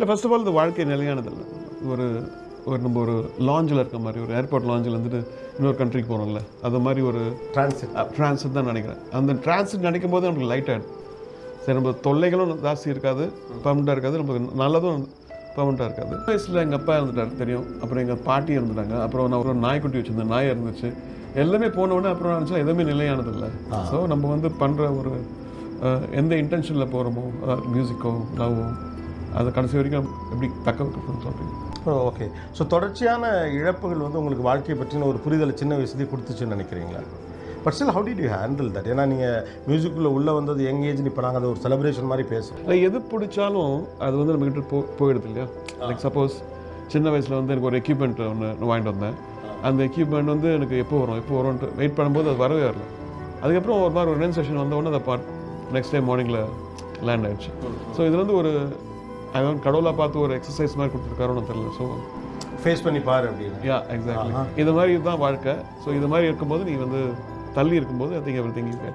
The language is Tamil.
இல்லை ஃபர்ஸ்ட் ஆஃப் ஆல் இந்த வாழ்க்கை நிலையானது இல்லை. ஒரு ஒரு நம்ம ஒரு லாஞ்சில் இருக்க மாதிரி ஒரு ஏர்போர்ட் லாஞ்சில் வந்துட்டு இன்னொரு கண்ட்ரிக்கு போகிறோம்ல அது மாதிரி ஒரு டிரான்சிட் ட்ரான்சிட் தான் நினைக்கிறேன். அந்த ட்ரான்சிட் நினைக்கும் போது நமக்கு லைட் ஆகிடும் சரி நம்ம தொல்லைகளும் ஜாஸ்தி இருக்காது பர்மனெண்ட்டாக இருக்காது நமக்கு நல்லதும் பர்மனெண்ட்டாக இருக்காது. வயசில் எங்கள் அப்பா இருந்துட்டார் தெரியும். அப்புறம் எங்கள் பாட்டி இருந்துட்டாங்க அப்புறம் நான் ஒரு நாய்க்குட்டி வச்சுருந்தேன் நாய் இருந்துச்சு. எல்லாமே போன உடனே அப்புறம் நினச்சா எதுவுமே நிலையானது இல்லை. ஸோ நம்ம வந்து பண்ணுற ஒரு எந்த இன்டென்ஷனில் போகிறோமோ மியூசிக்கோ லவ்வோ அதை கடைசி வரைக்கும் எப்படி தக்க வைக்கணும்னு சொல்கிறீங்க ஓகே ஸோ தொடர்ச்சியான இழப்புகள் வந்து உங்களுக்கு வாழ்க்கையை பற்றின ஒரு புரிதலை சின்ன வயசுலேயே கொடுத்துச்சுன்னு நினைக்கிறீங்களா? But still how did you handle that ஏன்னா நீங்கள் மியூசிக்குள்ளே உள்ளே வந்தது யங் ஏஜ் இப்போ நாங்கள் அதை ஒரு செலிப்ரேஷன் மாதிரி பேசுகிறோம் எது பிடிச்சாலும் அது வந்து நம்மக்கிட்ட போ போயிடுது இல்லையா? லைக் சப்போஸ் சின்ன வயசில் வந்து எனக்கு ஒரு எக்யூப்மெண்ட் ஒன்று வாங்கிட்டு வந்தேன். அந்த எக்யூப்மெண்ட் வந்து எனக்கு எப்போ வரும் எப்போ வரும்ன்ட்டு வெயிட் பண்ணும்போது அது வரவே வரல. அதுக்கப்புறம் ஒரு மாதிரி ஒரு ரெண்டு செஷன் வந்த உடனே அதை பார்ட் நெக்ஸ்ட் டே மார்னிங்கில் லேண்ட் ஆயிடுச்சு. ஸோ இது வந்து ஒரு அதான் கடவுளாக பார்த்து ஒரு எக்ஸசைஸ் மாதிரி கொடுத்துருக்காரோன்னு தெரியல. ஸோ ஃபேஸ் பண்ணி பாரு அப்படின்னு. யா எக்ஸாக்ட்லி இது மாதிரி இதுதான் வாழ்க்கை. ஸோ இது மாதிரி இருக்கும்போது நீ வந்து தள்ளி இருக்கும்போது ஐ திங்க் எவ்ரி திங்